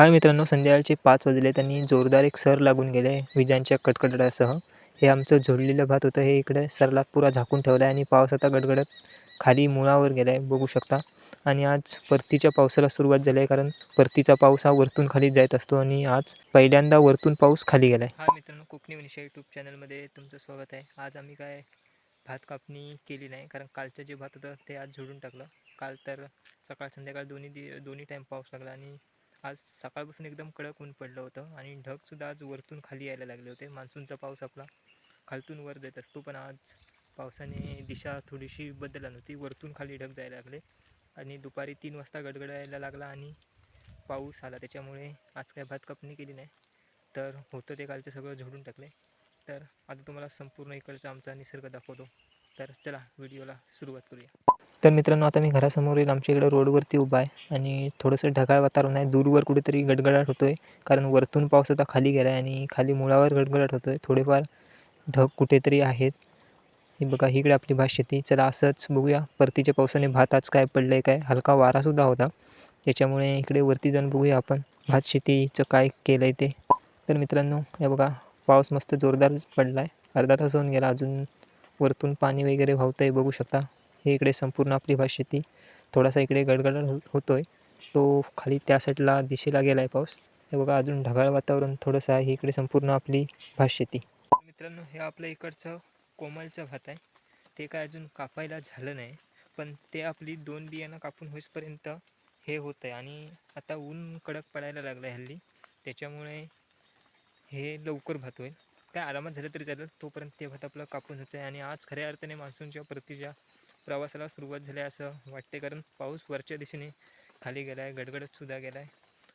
हाय मित्रांनो संध्याकाळचे पाच वाजले त्यांनी जोरदार एक सर लागून गेले विजांच्या कडकडाटासह. हे आमचं झोडलेलं भात होतं. हे इकडे सरला पुरा झाकून ठेवलं आहे आणि पाऊस आता गडगडत खाली मुळावर गेला आहे बघू शकता. आणि आज परतीच्या पावसाला सुरुवात झाली आहे कारण परतीचा पाऊस हा वरतून खाली जात असतो आणि आज पहिल्यांदा वरतून पाऊस खाली गेला आहे हा मित्रांनो कोकणी विषय यूट्यूब चॅनलमध्ये तुमचं स्वागत आहे. आज आम्ही काय भात कापणी केली नाही कारण कालचं जे भात होतं ते आज झोडून टाकलं. काल तर सकाळ संध्याकाळ दोन्ही दि दोन्ही टाईम पाऊस लागला आणि आज सकाळपासून एकदम कडक ऊन पडलं होतं आणि ढगसुद्धा आज वरतून खाली यायला लागले होते. मान्सूनचा पाऊस आपला खालतून वर जात असतो पण आज पावसाने दिशा थोडीशी बदलला नव्हती. वरतून खाली ढग जायला लागले आणि दुपारी तीन वाजता गडगडायला लागला आणि पाऊस आला. त्याच्यामुळे आज काय भात कापणी केली नाही तर होतं ते कालचं सगळं झोडून टाकले. तर आता तुम्हाला संपूर्ण इकडचा आमचा निसर्ग दाखवतो. तर चला व्हिडिओला सुरुवात करूया. तर मित्रांनो आता मी घरासमोरील आमच्या इकडं रोडवरती उभा आहे आणि थोडंसं ढगाळ वातावरण आहे. दूरवर कुठेतरी गडगडाट होतो आहे कारण वरतून पाऊस आता खाली गेला आहे आणि खाली मुळावर गडगडाट होतो आहे थोडेफार ढग कुठेतरी आहेत. हे बघा इकडे आपली भात शेती. चला असंच बघूया. परतीच्या पावसाने भात आज काय पडलं आहे काय? हलका वारासुद्धा होता. त्याच्यामुळे इकडे वरती जाऊन बघूया आपण भात शेतीचं काय केलं आहे ते. तर मित्रांनो हे बघा पाऊस मस्त जोरदार पडला आहे अर्धा तास होऊन गेला. अजून वरतून पाणी वगैरे वाहतं आहे बघू शकता. हे इकडे संपूर्ण आपली भात शेती थोडासा इकडे गडगड होतो आहे तो खाली त्या साईडला दिशेला गेला आहे पाऊस. हे बघा अजून ढगाळ वातावरण थोडंसं आहे. इकडे संपूर्ण आपली भात शेती मित्रांनो हे आपलं इकडचं कोमलचं भात आहे. ते काय अजून कापायला झालं नाही पण ते आपली दोन बियाणं कापून होईसपर्यंत हे होतं आहे आणि आता ऊन कडक पडायला लागलं आहे हल्ली. त्याच्यामुळे हे लवकर भात होईल. काय आरामात झालं तरी चालेल. तोपर्यंत ते भात आपलं कापून होतं आहे आणि आज खऱ्या अर्थाने मान्सूनच्या परतीच्या प्रवासाला सुरुवात झाली असं वाटते कारण पाऊस वरच्या दिशेने खाली गेला आहे गडगडतसुद्धा गेला आहे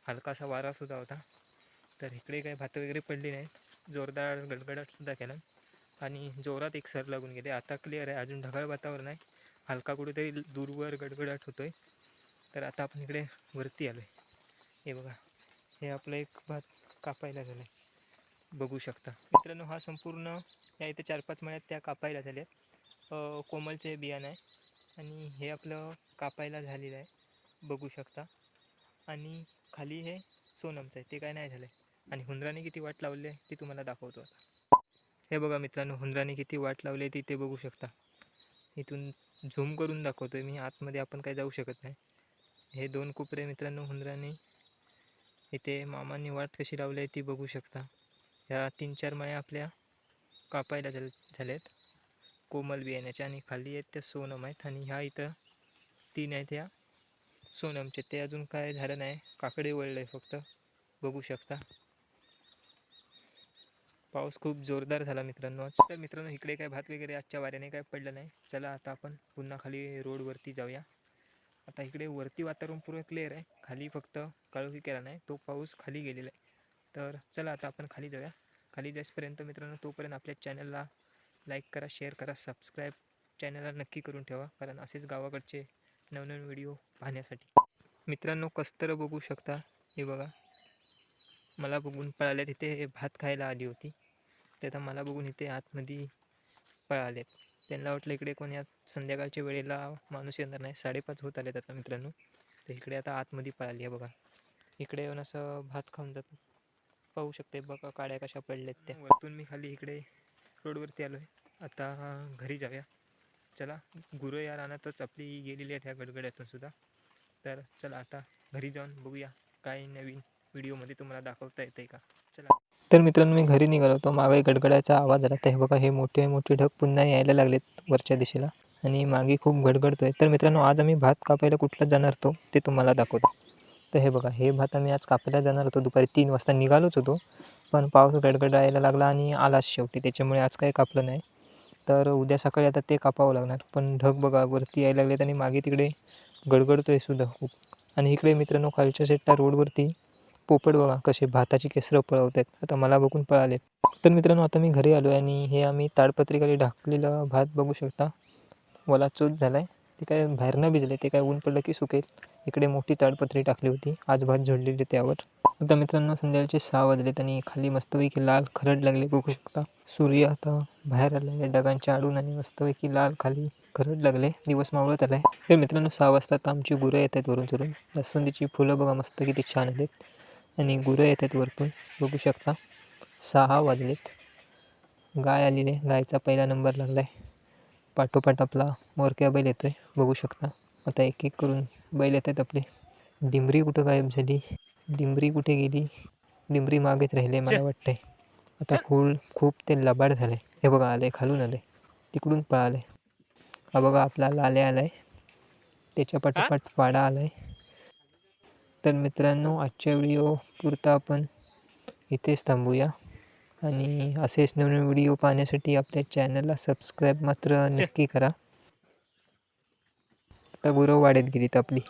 हलकासा वारासुद्धा होता. तर इकडे काही भात वगैरे पडली नाही जोरदार गडगडाटसुद्धा केला. आणि जोरात एक सर लागून गेले. आता क्लिअर आहे. अजून ढगाळ वातावरण आहे. हलका कुठेतरी दूरवर गडगडाट होतो आहे तर आता आपण इकडे वरती आलो आहे हे बघा. हे आपलं एक भात कापायला झालं आहे बघू शकता. मित्रांनो हा संपूर्ण या इथे चार पाच महिन्यात त्या कापायला झाल्यात. कोमलचे बियाणं आहे. आणि हे आपलं कापायला झालेलं आहे. बघू शकता. आणि खाली हे सोनमचं आहे. ते काय नाही झालं आहे आणि हुंदराने किती वाट लावली आहे ती तुम्हाला दाखवतो आता. हे बघा मित्रांनो हुंदराने किती वाट लावली आहे ती ते बघू शकता. इथून झूम करून दाखवतो आहे मी. आतमध्ये आपण काही जाऊ शकत नाही. हे दोन कुपरे मित्रांनो हुंदराने इथे मामांनी वाट कशी लावली आहे ती बघू शकता. ह्या तीन चार माळ्या आपल्या कापायला झाल झाल्यात. कोमल बियाण्याच्या आणि खाली आहेत त्या सोनम आहेत आणि ह्या इथं तीन आहेत ह्या. सोनमचे ते अजून काय झालं नाही काकडे वळलं आहे फक्त. बघू शकता. पाऊस खूप जोरदार झाला मित्रांनो. तर मित्रांनो इकडे काय भात वगैरे आजच्या वाऱ्याने काय पडलं नाही. चला आता आपण पुन्हा खाली रोडवरती जाऊया. आता इकडे वरती वातावरण पूर्ण क्लिअर आहे. खाली फक्त काळोखी केला नाही. तो पाऊस खाली गेलेला आहे. तर चला आता आपण खाली जाऊया. खाली जाईपर्यंत मित्रांनो तोपर्यंत आपल्या चॅनलला लाईक करा शेअर करा सबस्क्राईब चॅनलला नक्की करून ठेवा कारण असेच गावाकडचे नवनवीन व्हिडिओ पाहण्यासाठी. मित्रांनो कस्तर बघू शकता. हे बघा. मला बघून पळाले तिथे हे भात खायला आली होती. ते आता मला बघून इथे आतमध्ये पळालेत त्यांना वाटलं इकडे कोणी आज संध्याकाळच्या वेळेला माणूस येणार नाही. साडेपाच होत आलेत आता मित्रांनो. तर इकडे आता आतमध्ये पळाली आहे बघा. इकडे येऊन असं भात खाऊन जातं. पाहू शकते बघा काड्या कशा पडल्यात त्या. वरतून मी खाली इकडे रोडवरती आलो आहे आता घरी जाऊया. चला गुरं या रानातच आपली गेलेली आहेत ह्या गडगड्यातून सुद्धा. तर चला आता घरी जाऊन बघूया काय नवीन व्हिडिओमध्ये तुम्हाला दाखवता येतं आहे का? चला. तर मित्रांनो मी घरी निघालो होतो. मागे गडगडाचा आवाज आला तर हे बघा हे मोठे मोठे ढग पुन्हा यायला लागलेत वरच्या दिशेला. आणि मागे खूप गडगडतो आहे तर मित्रांनो आज आम्ही भात कापायला कुठला जाणार होतो ते तुम्हाला दाखवतो. तर हे बघा हे भात आम्ही आज कापायला जाणार होतो. दुपारी तीन वाजता निघालोच होतो. पण पाऊस गडगडायला लागला आणि आलाच शेवटी. त्याच्यामुळे आज काही कापलं नाही. तर उद्या सकाळी आता ते कापावं लागणार. पण ढग बघा वरती यायला लागलेत आणि मागे तिकडे गडगडतो आहे सुद्धा खूप आणि इकडे मित्रांनो खालच्या साईडला रोडवरती पोपट बघा कसे भाताची केसरं पळवत आहेत आता मला बघून पळालेत. तर मित्रांनो आता मी घरी आलो आहे आणि हे आम्ही ताडपत्रीखाली ढाकलेलं भात बघू शकता. वला चोच झाला आहे ते काय बाहेरनं भिजलं भिजले ते काय ऊन पडलं की सुकेल. इकडे मोठी ताडपत्री टाकली होती. आज भात झोडलेली त्यावर. आता मित्रांनो संध्याकाळचे सहा वाजलेत आणि खाली मस्तपैकी लाल खरड लागले बघू शकता. सूर्य आता बाहेर आलेले ढगांच्या आडून आणि मस्तपैकी लाल खाली खरड लागले. दिवस मावळत आलाय. तर मित्रांनो सहा वाजता आता आमची गुरं येत आहेत वरून चरून जास्वंदीची फुलं बघा मस्त किती छान आहेत. आणि गुरं येत आहेत वरतून. बघू शकता. सहा वाजलेत. गाय आलेली आहे. गायचा पहिला नंबर लागला आहे पाठोपाठ आपला मोरक्या बैल येतोय. बघू शकता. आता एक एक करून बैल येतात आपले. डिंबरी कुठं गायब झाली? डिंबरी कुठे गेली? डिंबरी मागेच राहिले मला वाटतंय. आता खूप खूप ते लबाड झाले हे बघा आले खालून आले तिकडून पळाले हा बघा आपला लाले आलाय. त्याच्या पाठोपाठ वाडा आलाय. तर मित्रांनो आजच्या व्हिडिओ पुरता आपण इथेच थांबूया. आणि असेच नवीन व्हिडिओ पाहण्यासाठी आपल्या चॅनलला सबस्क्राईब मात्र नक्की करा. गुरव वाढत गेलीत आपली.